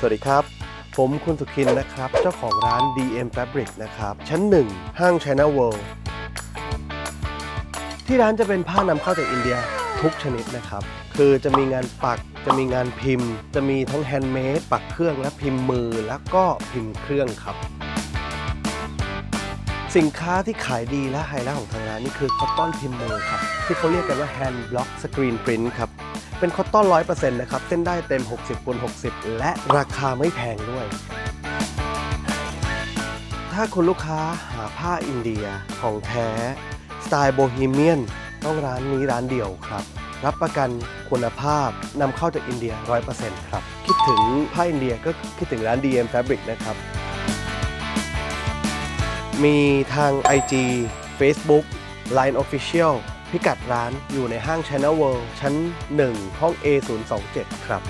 สวัสดีครับ ผมคุณสุขินนะครับ เจ้าของร้าน DM Fabric นะครับ ชั้น 1 ห้าง China World ที่ร้านจะเป็นผ้านำเข้าจากอินเดียทุกชนิดนะครับ คือจะมีงานปัก จะมีงานพิมพ์ จะมีทั้งแฮนด์เมดปักเครื่องและพิมพ์มือ แล้วก็พิมพ์เครื่องครับ สินค้าที่ขายดีและไฮไลท์ของทางร้านนี่คือคอตตอนพิมพ์มือครับ ที่เขาเรียกกันว่า Hand Block Screen Print ครับ เป็นคอตตอน100%นะครับ เส้นได้เต็ม 60คูณ60 และราคาไม่แพงด้วย ถ้าคุณลูกค้าหาผ้าอินเดียของแท้ สไตล์โบฮีเมียน ต้องร้านนี้ร้านเดียวครับ รับประกันคุณภาพนำเข้าจากอินเดีย 100%ครับ คิดถึงผ้าอินเดียก็คิดถึงร้าน DM Fabric นะครับ มีทาง IG Facebook Line Official พิกัดร้านอยู่ในห้าง China World ชั้น 1 ห้อง A027 ครับ